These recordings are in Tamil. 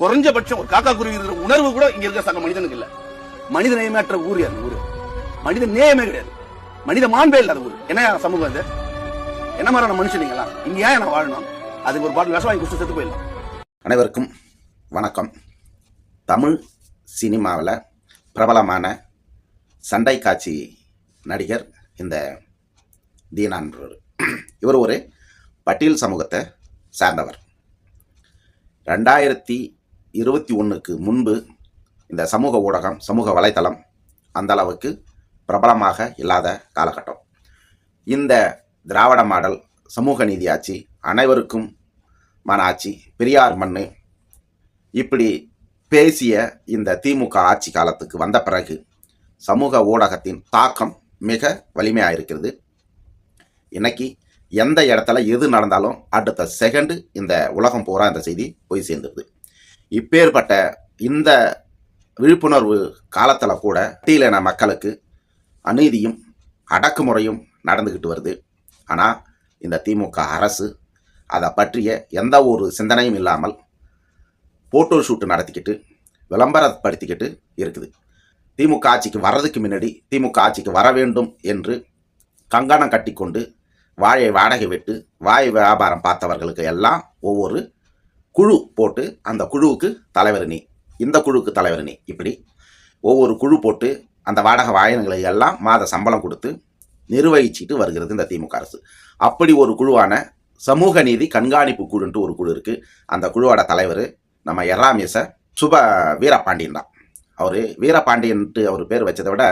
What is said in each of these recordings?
குறைஞ்சபட்சம் ஒரு காக்கா குருவி இருக்கிற உணர்வு கூட இங்க இருக்க சங்க மனிதனுக்கு இல்ல. மனித நேயமற்ற ஊர் அந்த ஊர். மனித நேயமே கிடையாது. மனித மாண்பே இல்லாத ஊர். என்ன சமூகம் அது? என்ன மாதிரியான மனுஷனீங்களா இங்க ஏன் நான் வாழணும்? அதுக்கு ஒரு பாட்டில் விஷம் வாங்கி குடிச்சு செத்து போயிடலாம். அனைவருக்கும் வணக்கம். தமிழ் சினிமாவில் பிரபலமான சண்டை காட்சி நடிகர் இந்த தீனான்றவர் இவர் ஒரு பட்டியல் சமூகத்தை சார்ந்தவர். ரெண்டாயிரத்தி இருபத்தி ஒன்றுக்கு முன்பு இந்த சமூக ஊடகம் சமூக வலைத்தளம் அந்த அளவுக்கு பிரபலமாக இல்லாத காலகட்டம். இந்த திராவிட மாடல் சமூக நீதி ஆட்சி அனைவருக்கும் மன ஆட்சி பெரியார் மண்ணு இப்படி பேசிய இந்த திமுக ஆட்சி காலத்துக்கு வந்த பிறகு சமூக ஊடகத்தின் தாக்கம் மிக வலிமையாக இருக்கிறது. இன்னைக்கு எந்த இடத்துல எது நடந்தாலும் அடுத்த செகண்டு இந்த உலகம் பூரா இந்த செய்தி போய் சேர்ந்துருது. இப்பேற்பட்ட இந்த விழிப்புணர்வு காலத்தில் கூட பட்டியலின மக்களுக்கு அநீதியும் அடக்குமுறையும் நடந்துக்கிட்டு வருது. ஆனால் இந்த திமுக அரசு அதை பற்றிய எந்த ஒரு சிந்தனையும் இல்லாமல் ஃபோட்டோ ஷூட் நடத்திக்கிட்டு விளம்பரப்படுத்திக்கிட்டு இருக்குது. திமுக ஆட்சிக்கு வர்றதுக்கு முன்னாடி திமுக ஆட்சிக்கு வர வேண்டும் என்று கங்கணம் கட்டிக்கொண்டு வாழை வாடகை விட்டு வாய் வியாபாரம் பார்த்தவர்களுக்கு எல்லாம் ஒவ்வொரு குழு போட்டு அந்த குழுவுக்கு தலைவர் நீ. இந்த குழுவுக்கு தலைவர் நீ. இப்படி ஒவ்வொரு குழு போட்டு அந்த வாடகை வாயனங்களை எல்லாம் மாத சம்பளம் கொடுத்து நிர்வகிச்சிட்டு வருகிறது இந்த திமுக அரசு. அப்படி ஒரு குழுவான சமூக நீதி கண்காணிப்பு குழுன்ட்டு ஒரு குழு இருக்குது அந்த குழுவோட தலைவர் நம்ம எராமேச சுப வீரபாண்டியன் தான். அவர் வீரபாண்டியன்ட்டு அவர் பேர் வச்சதை விட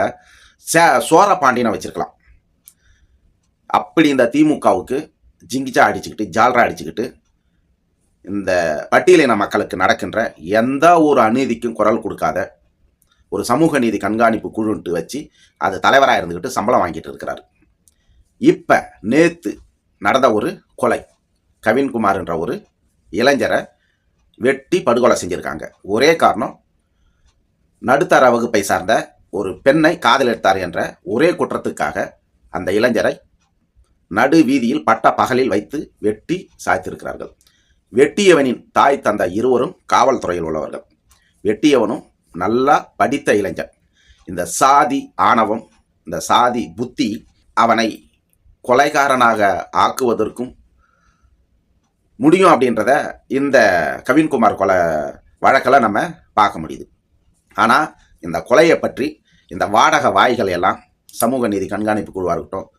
சே சோரபாண்டியனை வச்சுருக்கலாம். அப்படி இந்த திமுகவுக்கு ஜிங்கிச்சா அடிச்சுக்கிட்டு ஜால்ரா அடிச்சுக்கிட்டு இந்த பட்டியலின மக்களுக்கு நடக்கின்ற எந்த ஒரு அநீதிக்கும் குரல் கொடுக்காத ஒரு சமூக நீதி கண்காணிப்பு குழுன்ட்டு வச்சு அது தலைவராக இருந்துக்கிட்டு சம்பளம் வாங்கிட்டு இருக்கிறார். இப்போ நேற்று நடந்த ஒரு கொலை கவின்குமார் என்ற ஒரு இளைஞரை வெட்டி படுகொலை செஞ்சுருக்காங்க. ஒரே காரணம் நடுத்தர வகுப்பை சார்ந்த ஒரு பெண்ணை காதலித்தார் என்ற ஒரே குற்றத்துக்காக அந்த இளைஞரை நடு வீதியில் பட்ட பகலில் வைத்து வெட்டி சாய்த்திருக்கிறார்கள். வெட்டியவனின் தாய் தந்த இருவரும் காவல்துறையில் உள்ளவர்கள். வெட்டியவனும் நல்லா படித்த இளைஞன். இந்த சாதி ஆணவம் இந்த சாதி புத்தி அவனை கொலைகாரனாக ஆக்குவதற்கும் முடியும் அப்படின்றத இந்த கவின்குமார் கொலை வழக்கில் நம்ம பார்க்க முடியுது. ஆனால் இந்த கொலையை பற்றி இந்த வாடக வாய்கள் எல்லாம் சமூக நீதி கண்காணிப்பு குழுவாக இருக்கட்டும்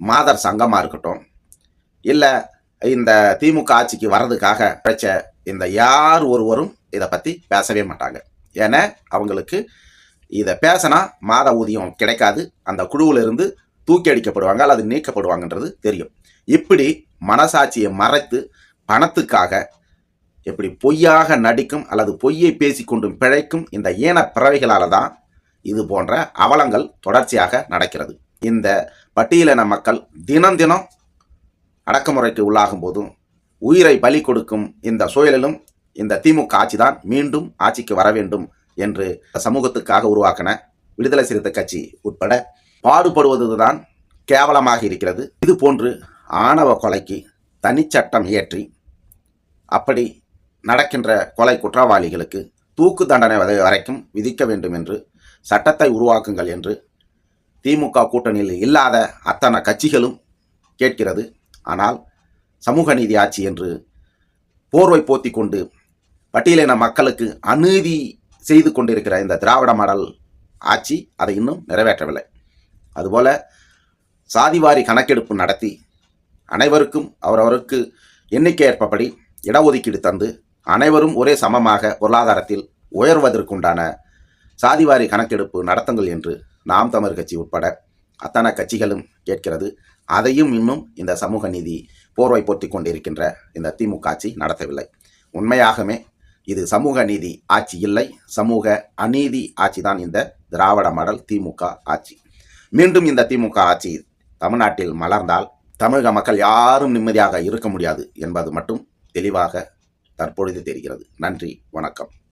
மாதர் சங்கமாக இருக்கட்டும் இல்லை இந்த திமுக ஆட்சிக்கு வர்றதுக்காக பிரச்ச இந்த யார் ஒருவரும் இதை பற்றி பேசவே மாட்டாங்க. ஏன்னா அவங்களுக்கு இதை பேசினா மாத ஊதியம் கிடைக்காது. அந்த குழுவிலிருந்து தூக்கி அடிக்கப்படுவாங்க அல்லது நீக்கப்படுவாங்கன்றது தெரியும். இப்படி மனசாட்சியை மறைத்து பணத்துக்காக எப்படி பொய்யாக நடிக்கும் அல்லது பொய்யை பேசிக்கொண்டும் பிழைக்கும் இந்த ஏன பிறவைகளால் தான் இது போன்ற அவலங்கள் தொடர்ச்சியாக நடக்கிறது. இந்த பட்டியலின மக்கள் தினம் தினம் அடக்குமுறைக்கு உள்ளாகும் போதும் உயிரை பலி கொடுக்கும் இந்த சூழலிலும் இந்த திமுக ஆட்சி தான் மீண்டும் ஆட்சிக்கு வர வேண்டும் என்று சமூகத்துக்காக உருவாக்கின விடுதலை சிறுத்தை கட்சி உட்பட பாடுபடுவதுதான் கேவலமாக இருக்கிறது. இது போன்று ஆணவ கொலைக்கு தனிச்சட்டம் இயற்றி அப்படி நடக்கின்ற கொலை குற்றவாளிகளுக்கு தூக்கு தண்டனை வரைக்கும் விதிக்க வேண்டும் என்று சட்டத்தை உருவாக்குங்கள் என்று திமுக கூட்டணியில் இல்லாத அத்தனை கட்சிகளும் கேட்கிறது. ஆனால் சமூக நீதி ஆட்சி என்று போர்வை போத்தி கொண்டு பட்டியலின மக்களுக்கு அநீதி செய்து கொண்டிருக்கிற இந்த திராவிட மாடல் ஆட்சி அதை இன்னும் நிறைவேற்றவில்லை. அதுபோல சாதிவாரி கணக்கெடுப்பு நடத்தி அனைவருக்கும் அவரவருக்கு எண்ணிக்கை ஏற்பபடி இடஒதுக்கீடு தந்து அனைவரும் ஒரே சமமாக பொருளாதாரத்தில் உயர்வதற்குண்டான சாதிவாரி கணக்கெடுப்பு நடத்துங்கள் என்று நாம் தமிழர் கட்சி உட்பட அத்தனை கட்சிகளும் கேட்கிறது. அதையும் இன்னும் இந்த சமூக நீதி போர்வை போர்த்தி கொண்டிருக்கின்ற இந்த திமுக ஆட்சி நடத்தவில்லை. உண்மையாகவே இது சமூக நீதி ஆட்சி இல்லை. சமூக அநீதி ஆட்சி தான் இந்த திராவிட மாடல் திமுக ஆட்சி. மீண்டும் இந்த திமுக ஆட்சி தமிழ்நாட்டில் மலர்ந்தால் தமிழக மக்கள் யாரும் நிம்மதியாக இருக்க முடியாது என்பது மட்டும் தெளிவாக தற்பொழுது தெரிகிறது. நன்றி வணக்கம்.